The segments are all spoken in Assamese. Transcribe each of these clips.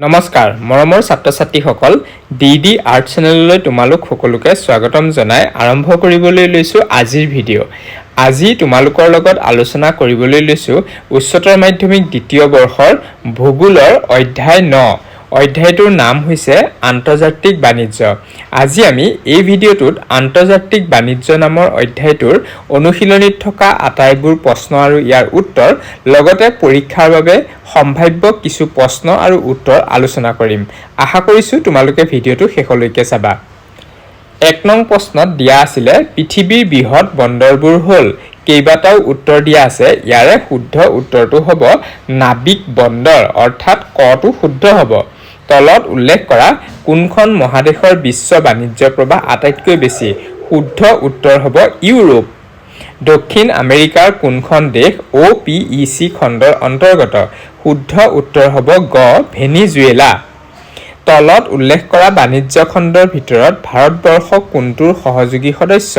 নমস্কাৰ মৰমৰ ছাত্ৰ ছাত্ৰীসকল ডি ডি আৰ্ট চেনেললৈ তোমালোক সকলোকে স্বাগতম জনাই আৰম্ভ কৰিবলৈ লৈছোঁ আজিৰ ভিডিঅ' আজি তোমালোকৰ লগত আলোচনা কৰিবলৈ লৈছোঁ উচ্চতৰ মাধ্যমিক দ্বিতীয় বৰ্ষৰ ভূগোলৰ অধ্যায় ন। অধ্যায়টোৰ নাম হৈছে আন্তৰ্জাতিক বাণিজ্য। আজি আমি এই ভিডিঅ'টোত আন্তৰ্জাতিক বাণিজ্য নামৰ অধ্যায়টোৰ অনুশীলনীত থকা আটাইবোৰ প্ৰশ্ন আৰু ইয়াৰ উত্তৰ লগতে পৰীক্ষাৰ বাবে সম্ভাৱ্য কিছু প্ৰশ্ন আৰু উত্তৰ আলোচনা কৰিম। আশা কৰিছোঁ তোমালোকে ভিডিঅ'টো শেষলৈকে চাবা। এক নং প্ৰশ্নত দিয়া আছিলে পৃথিৱীৰ বৃহৎ বন্দৰবোৰ হ'ল। কেইবাটাও উত্তৰ দিয়া আছে। ইয়াৰে শুদ্ধ উত্তৰটো হ'ব নাবিক বন্দৰ অৰ্থাৎ কটো শুদ্ধ হ'ব। তলত উল্লেখ কৰা কোনখন মহাদেশৰ বিশ্ব বাণিজ্য প্ৰৱাহ আটাইতকৈ বেছি? শুদ্ধ উত্তৰ হ'ব ইউৰোপ। দক্ষিণ আমেৰিকাৰ কোনখন দেশ অ' পি ই চি খণ্ডৰ অন্তৰ্গত? শুদ্ধ উত্তৰ হ'ব গ ভেনিজুৱেলা। তলত উল্লেখ কৰা বাণিজ্য খণ্ডৰ ভিতৰত ভাৰতবৰ্ষ কোনটোৰ সহযোগী সদস্য?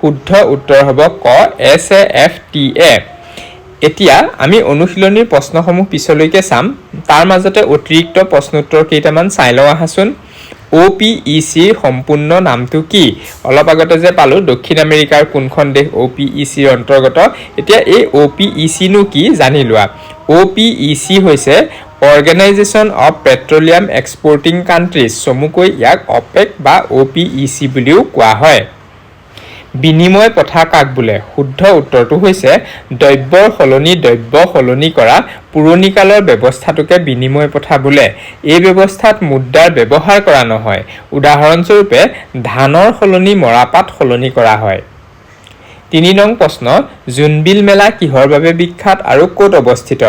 শুদ্ধ উত্তৰ হ'ব ক S A F T A এতিয়া আমি অনুশীলনীৰ প্ৰশ্নসমূহ পিছলৈকে চাম। তাৰ মাজতে অতিৰিক্ত প্ৰশ্নোত্তৰ কেইটামান চাই লওঁ আহাচোন। অ' পি ই চিৰ সম্পূৰ্ণ নামটো কি? অলপ আগতে যে পালোঁ, দক্ষিণ আমেৰিকাৰ কোনখন দেশ অ' পি ই চিৰ অন্তৰ্গত? এতিয়া এই অ' পি ই চিনো কি জানি লোৱা। অ' পি ই চি হৈছে organisation of petroleum exporting countries চমুকৈ ইয়াক অপেক বা অ' পি ই চি বুলিও কোৱা হয়। বিনিময় প্ৰথা কাক বোলে। শুদ্ধ উত্তৰটো হৈছে দ্ৰব্যৰ সলনি দ্ৰব্য সলনি কৰা পুৰণিকালৰ ব্যৱস্থাটোকে বিনিময় প্ৰথা বোলে। এই ব্যৱস্থাত মুদ্ৰাৰ ব্যৱহাৰ কৰা নহয়। উদাহৰণস্বৰূপে ধানৰ সলনি মৰাপাট সলনি কৰা হয়। তিনি নং প্ৰশ্ন জোনবিল মেলা কিহৰ বাবে বিখ্যাত আৰু ক'ত অৱস্থিত?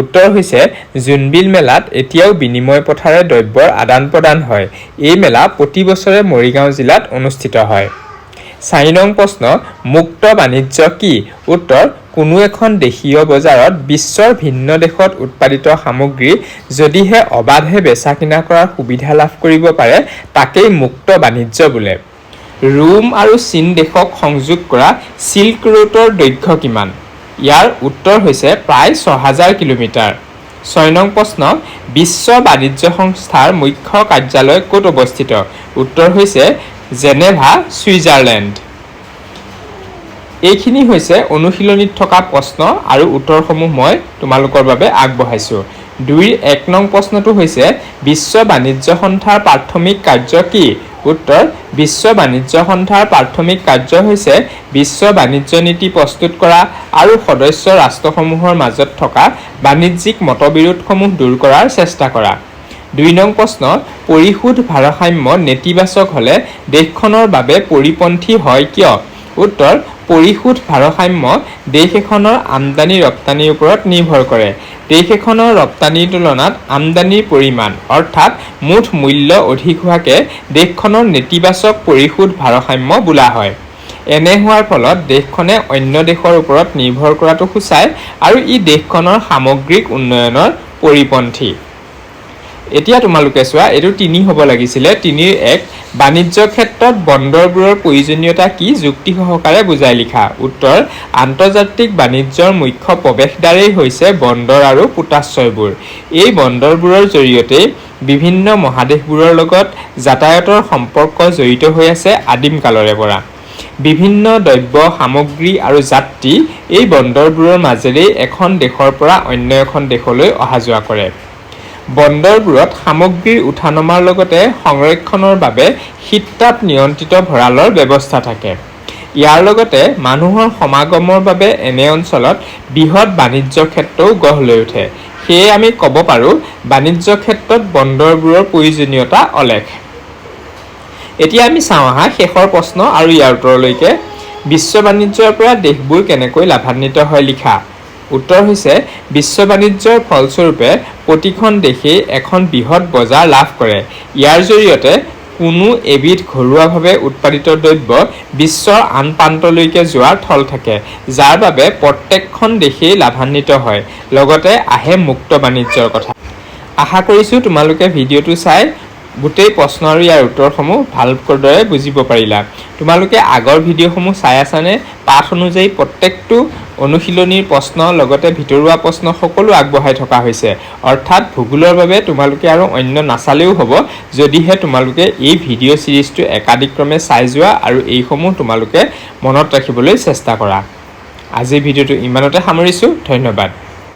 উত্তৰ হৈছে জোনবিল মেলাত এতিয়াও বিনিময় প্ৰথাৰে দ্ৰব্যৰ আদান প্ৰদান হয়। এই মেলা প্ৰতি বছৰে মৰিগাঁও জিলাত অনুষ্ঠিত হয়। চাৰি নং প্ৰশ্ন মুক্ত বাণিজ্য কি? উত্তৰ কোনো এখন দেশীয় বজাৰত বিশ্বৰ ভিন্ন দেশত উৎপাদিত সামগ্ৰী যদিহে অবাধে বেচা কিনা কৰাৰ সুবিধা লাভ কৰিব পাৰে তাকেই মুক্ত বাণিজ্য বোলে। ৰোম আৰু চীন দেশক সংযোগ কৰা চিল্ক ৰুটৰ দৈৰ্ঘ্য কিমান? ইয়াৰ উত্তৰ হৈছে প্ৰায় ছহাজাৰ কিলোমিটাৰ। ছয় নং প্ৰশ্ন বিশ্ব বাণিজ্য সংস্থাৰ মুখ্য কাৰ্যালয় ক'ত অৱস্থিত? উত্তৰ হৈছে জেনেভা ছুইজাৰলেণ্ড। এইখিনি হৈছে অনুশীলনীত থকা প্ৰশ্ন আৰু উত্তৰসমূহ মই তোমালোকৰ বাবে আগবঢ়াইছোঁ। দুইৰ এক নং প্ৰশ্নটো হৈছে বিশ্ব বাণিজ্য সন্থাৰ প্ৰাথমিক কাৰ্য কি? উত্তৰ বিশ্ব বাণিজ্য সন্থাৰ প্ৰাথমিক কাৰ্য হৈছে বিশ্ব বাণিজ্য নীতি প্ৰস্তুত কৰা আৰু সদস্য ৰাষ্ট্ৰসমূহৰ মাজত থকা বাণিজ্যিক মতবিৰোধসমূহ দূৰ কৰাৰ চেষ্টা কৰা। দুই নং প্ৰশ্ন পৰিশোধ ভাৰসাম্য নেতিবাচক হ'লে দেশখনৰ বাবে পৰিপন্থী হয় কিয়? উত্তৰ পৰিশোধ ভাৰসাম্য দেশ এখনৰ আমদানি ৰপ্তানিৰ ওপৰত নিৰ্ভৰ কৰে। দেশ এখনৰ ৰপ্তানিৰ তুলনাত আমদানিৰ পৰিমাণ অৰ্থাৎ মুঠ মূল্য অধিক হোৱাকে দেশখনৰ নেতিবাচক পৰিশোধ ভাৰসাম্য বোলা হয়। এনে হোৱাৰ ফলত দেশখনে অন্য দেশৰ ওপৰত নিৰ্ভৰ কৰাটো সূচায় আৰু ই দেশখনৰ সামগ্ৰিক উন্নয়নৰ পৰিপন্থী। এতিয়া তোমালোকে চোৱা এইটো তিনি হ'ব লাগিছিলে। তিনিৰ এক বাণিজ্য ক্ষেত্ৰত বন্দৰবোৰৰ প্ৰয়োজনীয়তা কি? যুক্তি সহকাৰে বুজাই লিখা। উত্তৰ আন্তৰ্জাতিক বাণিজ্যৰ মুখ্য প্ৰৱেশদ্বাৰেই হৈছে বন্দৰ আৰু পোতাশ্ৰয়বোৰ। এই বন্দৰবোৰৰ জৰিয়তে বিভিন্ন মহাদেশবোৰৰ লগত যাতায়াতৰ সম্পৰ্ক জড়িত হৈ আছে আদিম কালৰে পৰা। বিভিন্ন দ্ৰব্য সামগ্ৰী আৰু যাত্ৰী এই বন্দৰবোৰৰ মাজেৰেই এখন দেশৰ পৰা অন্য এখন দেশলৈ অহা যোৱা কৰে। বন্দৰবোৰত সামগ্ৰীৰ উঠা নমাৰ লগতে সংৰক্ষণৰ বাবে শীততাপ নিয়ন্ত্ৰিত ভঁৰালৰ ব্যৱস্থা থাকে। ইয়াৰ লগতে মানুহৰ সমাগমৰ বাবে এনে অঞ্চলত বৃহৎ বাণিজ্য ক্ষেত্ৰও গঢ় লৈ উঠে। সেয়ে আমি ক'ব পাৰোঁ বাণিজ্য ক্ষেত্ৰত বন্দৰবোৰৰ প্ৰয়োজনীয়তা অলেখ। এতিয়া আমি চাওঁ আহা শেষৰ প্ৰশ্ন আৰু ইয়াৰ উত্তৰলৈকে। বিশ্ব বাণিজ্যৰ পৰা দেশবোৰ কেনেকৈ লাভান্বিত হয় লিখা। উত্তৰ হৈছে, বিশ্ব বাণিজ্যৰ ফলস্বৰূপে প্ৰতিখন দেশেই এখন বৃহৎ বজাৰ লাভ কৰে। ইয়াৰ জৰিয়তে কোনো এবিধ ঘৰুৱাভাৱে উৎপাদিত দ্ৰব্য বিশ্বৰ আন প্ৰান্তলৈকে যোৱাৰ থল থাকে, যাৰ বাবে প্ৰত্যেকখন দেশেই লাভান্বিত হয়। লগতে আহে মুক্ত বাণিজ্যৰ কথা। আশা কৰিছোঁ তোমালোকে ভিডিঅ'টো চাই গোটেই প্ৰশ্ন আৰু ইয়াৰ উত্তৰসমূহ ভালদৰে বুজিব পাৰিলা। তোমালোকে আগৰ ভিডিঅ'সমূহ চাই আছানে? পাঠ অনুযায়ী প্ৰত্যেকটো অনুশীলনীৰ প্ৰশ্ন লগতে ভিতৰুৱা প্ৰশ্ন সকলো আগবঢ়াই থকা হৈছে। অৰ্থাৎ ভূগোলৰ বাবে তোমালোকে আৰু অন্য নাচালেও হ'ব যদিহে তোমালোকে এই ভিডিঅ' ছিৰিজটো একাদিক্ৰমে চাই যোৱা আৰু এইসমূহ তোমালোকে মনত ৰাখিবলৈ চেষ্টা কৰা। আজিৰ ভিডিঅ'টো ইমানতে সামৰিছোঁ। ধন্যবাদ।